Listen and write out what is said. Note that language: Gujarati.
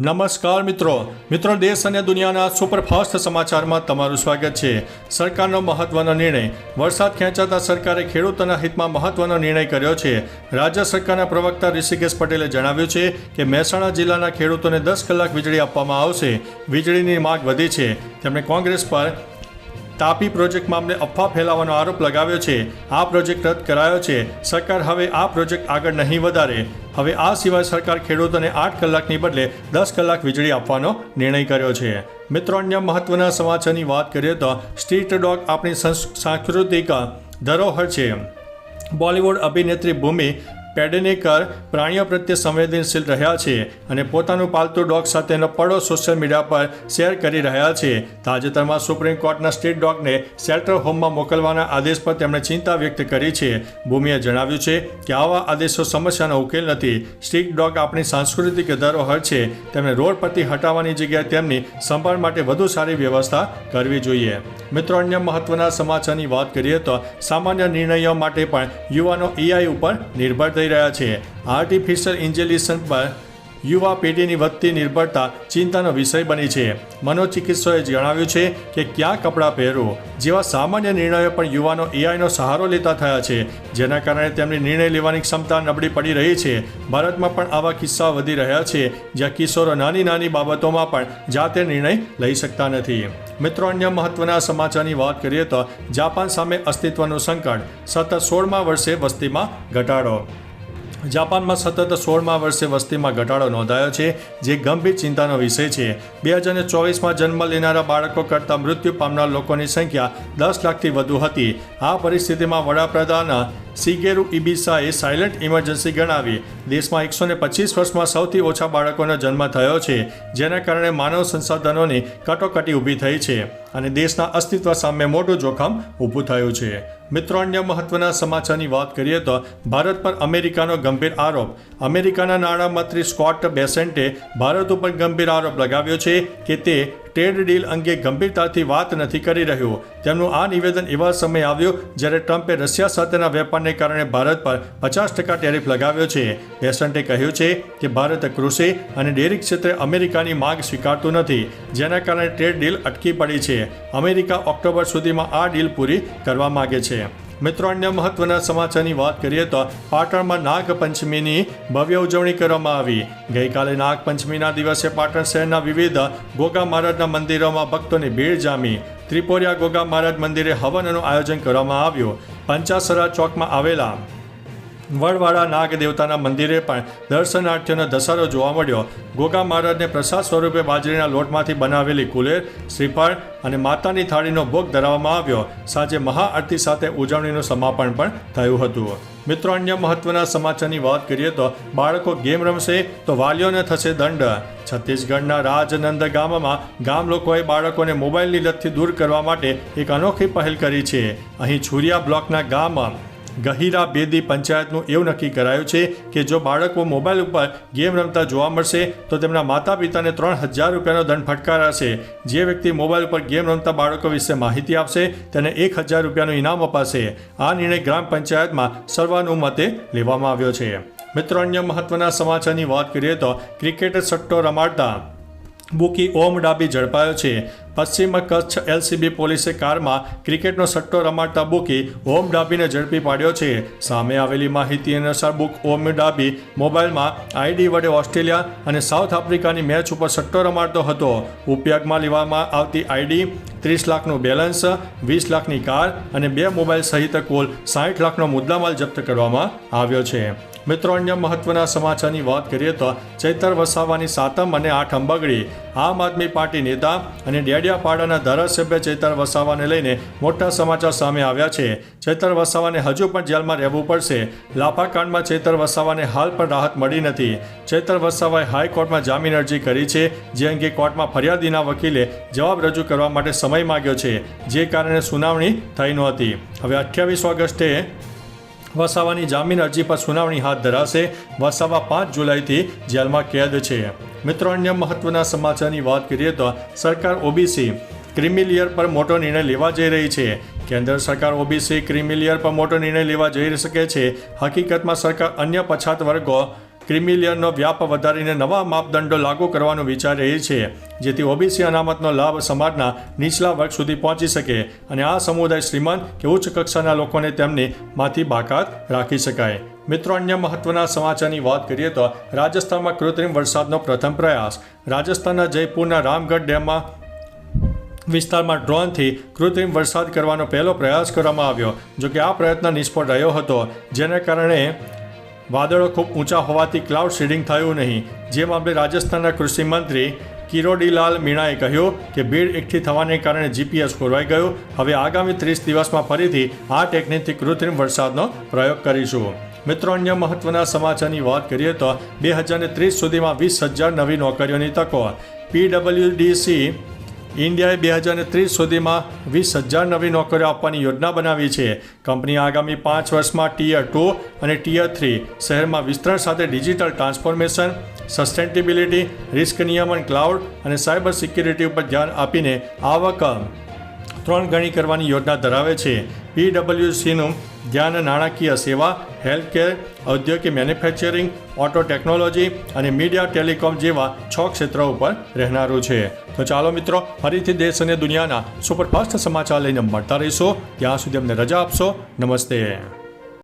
નમસ્કાર મિત્રો. મિત્રો, દેશ અને દુનિયાના સુપરફાસ્ટ સમાચારમાં તમારું સ્વાગત છે. સરકારનો મહત્વનો નિર્ણય. વરસાદ ખેંચાતા સરકારે ખેડૂતોના હિતમાં મહત્વનો નિર્ણય કર્યો છે. રાજ્ય સરકારના પ્રવક્તા ઋષિકેશ પટેલે જણાવ્યું છે કે મહેસાણા જિલ્લાના ખેડૂતોને દસ કલાક વીજળી આપવામાં આવશે. વીજળીની માગ વધી છે. તેમણે કોંગ્રેસ પર તાપી પ્રોજેક્ટ મામલે અફવા ફેલાવવાનો આરોપ લગાવ્યો છે. આ પ્રોજેક્ટ રદ કરાયો છે. સરકાર હવે આ પ્રોજેક્ટ આગળ નહીં વધારે. હવે આ સિવાય સરકાર ખેડૂતોને આઠ કલાકની બદલે દસ કલાક વીજળી આપવાનો નિર્ણય કર્યો છે. મિત્રો, અન્ય મહત્વના સમાચારની વાત કરીએ તો સ્ટ્રીટ ડોગ આપણી સંસ- સાંસ્કૃતિક ધરોહર છે. બોલિવૂડ અભિનેત્રી ભૂમિ પેડનેકર પ્રાણીઓ પ્રત્યે સંવેદનશીલ રહ્યા છે અને પોતાનું પાલતુ ડોગ સાથેનો પડો સોશિયલ મીડિયા પર શેર કરી રહ્યા છે. તાજેતરમાં સુપ્રીમ કોર્ટના સ્ટ્રીટ ડોગને શેલ્ટર હોમમાં મોકલવાના આદેશ પર તેમણે ચિંતા વ્યક્ત કરી છે. ભૂમિએ જણાવ્યું છે કે આવા આદેશો સમસ્યાનો ઉકેલ નથી. સ્ટ્રીટ ડોગ આપણી સાંસ્કૃતિક ધરોહર છે. તેમણે રોડ પરથી હટાવવાની જગ્યાએ તેમની સંભાળ માટે વધુ સારી વ્યવસ્થા કરવી જોઈએ. મિત્રો, અન્ય મહત્વના સમાચારની વાત કરીએ તો સામાન્ય નિર્ણયો માટે પણ યુવાનો એઆઈ ઉપર નિર્ભર થઈ રહ્યા છે. આર્ટિફિશિયલ ઇન્ટેલિજન્સ પર યુવા પેઢીની વધતી નિર્ભરતા ચિંતાનો વિષય બની છે. મનોચિકિત્સકોએ જણાવ્યું છે કે ક્યાં કપડાં પહેરવું? જેવા સામાન્ય નિર્ણયો પણ યુવાનો એઆઈનો સહારો લેતા થયા છે. જેના કારણે તેમની નિર્ણય લેવાની ક્ષમતા નબળી પડી રહી છે. ભારતમાં પણ આવા કિસ્સાઓ વધી રહ્યા છે, જ્યાં કિશોરો નાની નાની બાબતોમાં પણ જાતે નિર્ણય લઈ શકતા નથી. મિત્રો, અન્ય મહત્વના સમાચારની વાત કરીએ તો જાપાન સામે અસ્તિત્વનું સંકટ. સતત સોળમા વર્ષે વસ્તીમાં ઘટાડો જાપાનમાં સતત સોળમા વર્ષે વસ્તીમાં ઘટાડો નોંધાયો છે, જે ગંભીર ચિંતાનો વિષય છે. બે હજાર ચોવીસમાં જન્મ લેનારા બાળકો કરતાં મૃત્યુ પામનાર લોકોની સંખ્યા દસ લાખથી વધુ હતી. આ પરિસ્થિતિમાં વડાપ્રધાન સિગેરુ ઇબિસાએ સાયલન્ટ ઇમરજન્સી ગણાવી. દેશમાં એકસો ને પચીસ વર્ષમાં સૌથી ઓછા બાળકોનો જન્મ થયો છે, જેના કારણે માનવ સંસાધનોની કટોકટી ઊભી થઈ છે અને દેશના અસ્તિત્વ સામે મોટું જોખમ ઊભું થયું છે. મિત્રો, અન્ય મહત્વના સમાચારની વાત કરીએ તો ભારત પર અમેરિકાનો ગંભીર આરોપ. અમેરિકાના નાણામંત્રી સ્કોટ બેસેન્ટે ભારત ઉપર ગંભીર આરોપ લગાવ્યો છે કે તે ટ્રેડ ડીલ અંગે ગંભીરતાથી વાત નથી કરી રહ્યું. તેમનું આ નિવેદન એવા સમયે આવ્યું જ્યારે ટ્રમ્પે રશિયા સાથેના વેપારને કારણે ભારત પર પચાસ ટકા ટેરિફ લગાવ્યો છે. બેસન્ટે કહ્યું છે કે ભારત કૃષિ અને ડેરી ક્ષેત્રે અમેરિકાની માંગ સ્વીકારતું નથી, જેના કારણે ટ્રેડ ડીલ અટકી પડી છે. અમેરિકા ઓક્ટોબર સુધીમાં આ ડીલ પૂરી કરવા માગે છે. મિત્રો, અન્ય મહત્વના સમાચારની વાત કરીએ તો પાટણમાં નાગપંચમીની ભવ્ય ઉજવણી કરવામાં આવી. ગઈકાલે નાગપંચમીના દિવસે પાટણ શહેરના વિવિધ ગોગા મહારાજના મંદિરોમાં ભક્તોની ભીડ જામી. ત્રિપોરિયા ગોગા મહારાજ મંદિરે હવનનું આયોજન કરવામાં આવ્યું. પંચાસરા ચોકમાં આવેલા વડવાળા નાગ દેવતાના મંદિરે પણ દર્શનાર્થીઓનો ધસારો જોવા મળ્યો. ગોગા મહારાજને પ્રસાદ સ્વરૂપે બાજરીના લોટમાંથી બનાવેલી કુલેર, શ્રીફળ અને માતાની થાળીનો ભોગ ધરાવવામાં આવ્યો. સાંજે મહાઆરતી સાથે ઉજવણીનું સમાપન પણ થયું હતું. મિત્રો, અન્ય મહત્વના સમાચારની વાત કરીએ તો બાળકો ગેમ રમશે તો વાલીઓને થશે દંડ. છત્તીસગઢના રાજનંદ ગામમાં ગામ લોકોએ બાળકોને મોબાઈલની લતથી દૂર કરવા માટે એક અનોખી પહેલ કરી છે. અહીં છુરિયા બ્લોકના ગામ ગહિરા બેદી પંચાયતનું એવું નક્કી કરાયું છે કે જો બાળકો મોબાઈલ ઉપર ગેમ રમતા જોવા મળશે, તો તેમના માતા પિતાને ત્રણ હજાર રૂપિયાનો દંડ ફટકારાશે. જે વ્યક્તિ મોબાઈલ ઉપર ગેમ રમતા બાળકો વિશે માહિતી આપશે, તેને એક હજાર રૂપિયાનું ઇનામ અપાશે. આ નિર્ણય ગ્રામ પંચાયતમાં સર્વાનુમતે લેવામાં આવ્યો છે. મિત્રો, અન્ય મહત્વના સમાચારની વાત કરીએ તો ક્રિકેટ સટ્ટો રમાડતા બુકી ઓમ ડાબી ઝડપાયો છે. પશ્ચિમ કચ્છ એલસીબી પોલીસે કારમાં ક્રિકેટનો સટ્ટો રમાડતા બુકી ઓમ ડાબીને ઝડપી પાડ્યો છે. સામે આવેલી માહિતી અનુસાર બુક ઓમ ડાબી મોબાઈલમાં આઈડી વડે ઓસ્ટ્રેલિયા અને સાઉથ આફ્રિકાની મેચ ઉપર સટ્ટો રમાડતો હતો. ઉપયોગમાં લેવામાં આવતી આઈડી ત્રીસ લાખનું બેલેન્સ, વીસ લાખની કાર અને બે મોબાઈલ સહિત કુલ સાઠ લાખનો મુદ્દામાલ જપ્ત કરવામાં આવ્યો છે. મિત્રો, અન્ય મહત્વના સમાચારની વાત કરીએ તો ચૈતર વસાવાની સાતમ અને આઠમ બગડી આમ આદમી પાર્ટી નેતા અને ડેડિયાપાડાના ધારાસભ્ય ચૈતર વસાવાને લઈને મોટા સમાચાર સામે આવ્યા છે. ચૈતર વસાવાને હજુ પણ જેલમાં રહેવું પડશે. લાફાકાંડમાં ચૈતર વસાવાને હાલ પણ રાહત મળી નથી. ચૈતર વસાવાએ હાઈકોર્ટમાં જામીન અરજી કરી છે. જે અંગે કોર્ટમાં ફરિયાદીના વકીલે જવાબ રજૂ કરવા માટે સમય માગ્યો છે. જે કારણે સુનાવણી થઈ નહોતી હવે અઠ્યાવીસ ઓગસ્ટે વસાવાની જામીન અરજી પર સુનાવણી હાથ ધરાશે. વસાવા પાંચ જુલાઈથી જેલમાં કેદ છે. મિત્રો, અન્ય મહત્વના સમાચારની વાત કરીએ તો સરકાર ઓબીસી ક્રિમિલિયર પર મોટો નિર્ણય લેવા જઈ રહી છે. કેન્દ્ર સરકાર ઓબીસી ક્રિમિલિયર પર મોટો નિર્ણય લેવા જઈ શકે છે. હકીકતમાં સરકાર અન્ય પછાત વર્ગો ક્રિમિલિયનનો વ્યાપ વધારીને નવા માપદંડો લાગુ કરવાનું વિચારી રહી છે, જેથી ઓબીસી અનામતનો લાભ સમાજના નીચલા વર્ગ સુધી પહોંચી શકે અને આ સમુદાય શ્રીમંત કે ઉચ્ચ કક્ષાના લોકોને તેમની માંથી બાકાત રાખી શકાય. મિત્રો, અન્ય મહત્વના સમાચારની વાત કરીએ તો રાજસ્થાનમાં કૃત્રિમ વરસાદનો પ્રથમ પ્રયાસ. રાજસ્થાનના જયપુરના રામગઢ ડેમમાં વિસ્તારમાં ડ્રોનથી કૃત્રિમ વરસાદ કરવાનો પહેલો પ્રયાસ કરવામાં આવ્યો, જોકે આ પ્રયત્ન નિષ્ફળ રહ્યો હતો, જેને કારણે વાદળો ખૂબ ઊંચા હોવાથી ક્લાઉડ સીડિંગ થયું નહીં. જે મામલે રાજસ્થાનના કૃષિ મંત્રી કિરોડીલાલ મીણાએ કહ્યું કે ભીડ એકઠી થવાને કારણે જીપીએસ ખોરવાઈ ગયું. હવે આગામી ત્રીસ દિવસમાં ફરીથી આ ટેકનિકથી કૃત્રિમ વરસાદનો પ્રયોગ કરીશું. મિત્રો, અન્ય મહત્વના સમાચારની વાત કરીએ તો બે હજાર ત્રીસ સુધીમાં વીસ હજાર નવી નોકરીઓની તકો. પીડબ્લ્યુડીસી ઇન્ડિયાએ બે હજાર ત્રીસ સુધીમાં વીસ હજાર નવી નોકરીઓ આપવાની યોજના બનાવી છે. કંપની આગામી પાંચ વર્ષમાં ટીયર ટુ અને ટીયર થ્રી શહેરમાં વિસ્તરણ સાથે ડિજિટલ ટ્રાન્સફોર્મેશન, સસ્ટેનેબિલિટી, રિસ્ક નિયમન ક્લાઉડ અને સાયબર સિક્યુરિટી ઉપર ધ્યાન આપીને આવક ત્રણ ગણી કરવાની યોજના ધરાવે છે. પીડબ્લ્યુસીનું ધ્યાન નાણાકીય સેવા હેલ્થકેર ઔદ્યોગિક મેન્યુફેક્ચરિંગ ઓટો ટેકનોલોજી અને મીડિયા ટેલિકોમ જેવા છ ક્ષેત્રો ઉપર રહેનારું છે. તો ચાલો મિત્રો, ફરીથી દેશ અને દુનિયાના સુપરફાસ્ટ સમાચાર લઈને મળતા રહીશો. ત્યાં સુધી અમને રજા આપશો. નમસ્તે.